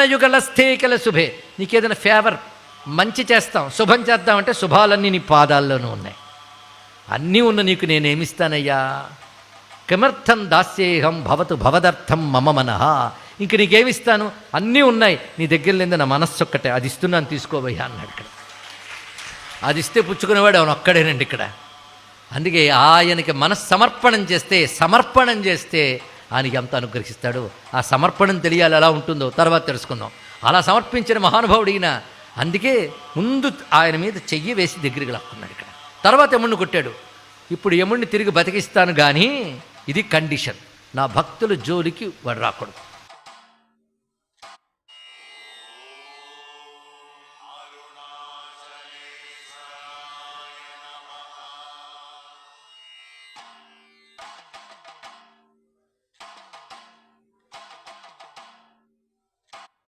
చరణయుగలస్థే కల శుభే. నీకేదైనా ఫేవర్ మంచి చేస్తాం శుభం చేద్దామంటే శుభాలన్నీ నీ పాదాల్లోనూ ఉన్నాయి. అన్నీ ఉన్న నీకు నేనేమిస్తానయ్యా? కిమర్థం దాస్యేహం భవతు భవదర్థం మమ మనః. ఇంక నీకేమిస్తాను? అన్నీ ఉన్నాయి. నీ దగ్గర లేదు నా మనస్సు ఒక్కటే అది ఇస్తున్నాను తీసుకోబోయా అన్నాడు ఇక్కడ. అది ఇస్తే పుచ్చుకునేవాడు అవును ఒక్కడేనండి ఇక్కడ. అందుకే ఆయనకి మనస్సమర్పణం చేస్తే సమర్పణం చేస్తే ఆయన ఎంత అనుగ్రహిస్తాడో. ఆ సమర్పణను తెలియాలి ఎలా ఉంటుందో తర్వాత తెలుసుకుందాం. అలా సమర్పించిన మహానుభావుడు ఈయన అందుకే ముందు ఆయన మీద చెయ్యి వేసి దగ్గరికి లాక్కున్నాడు ఇక్కడ. తర్వాత యముడిని కొట్టాడు. ఇప్పుడు యముడిని తిరిగి బతికిస్తాను కానీ ఇది కండిషన్. నా భక్తుల జోలికి వాడు రాకూడదు.